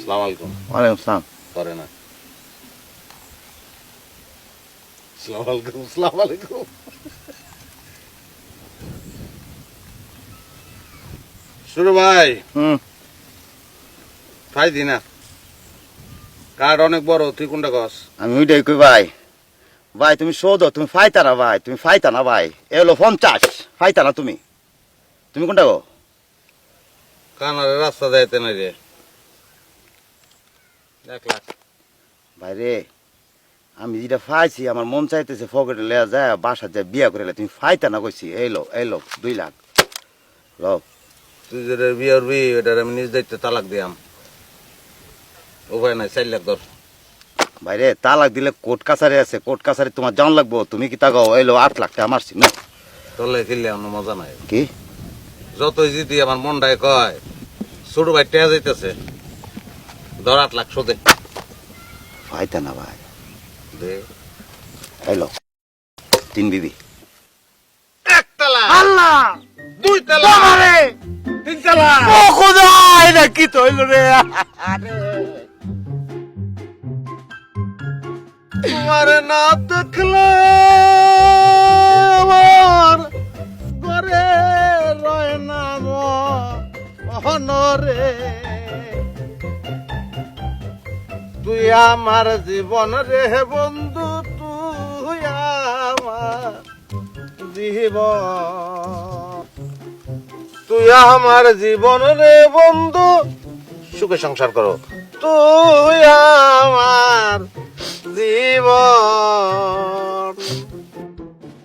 সালাম আলাইকুম ওয়ালাইকুম সালাম করে না সালাম আলাইকুম সালাম আলাইকুম শুরু ভাই হুম ফাই দি না কার্ড অনেক বড় তুই কোনটা কস আমি ওইটাই কই ভাই ভাই তুমি শোধো তুমি ফাইতা না ভাই তুমি ফাইতা না ভাই এ হলো পঞ্চাশ ফাইতা না তুমি তুমি কোনটা গো কানারে রাস্তা যাইতে না রে। এক লাখ ভাই রে আমি যেটা ফাইছি আমার মন চাইতেছে ফকেটে লেয়া যায় বাসা যায় বিয়া করে তুমি ফাইতা না কইছি এই লো এই লো দুই লাখ। লো। তুই যেটা বিয়ার বি এটার আমি নিজ দায়িত্বে তালাক দিয়াম। উপায় নাই চার লাখ ধর। ভাই রে তালাক দিলে কোর্ট কাছারি আছে কোর্ট কাছারি তোমার জান লাগবো। তুমি কি তাকাও এই লো আট লাখ টাকা মারছি না। তোলে খেললে আমার মজা নাই। কি? যতই জিতি আমার মনটাই কয় ছোট ভাই টেয়া যাইতেছে। ধর আট লাখ না ভাই। দে। এই তিন বিবি। এক তালা। আল্লাহ! দুই তালা। তিন তালা। ও খোদা এটা কি রে? তোমার না দেখলে মহনরে তুই আমার জীবন রে বন্ধু, তুই আমার জীবন। তুই আমার জীবন রে বন্ধু, সুখে সংসার করো। তুই আমার জীবন।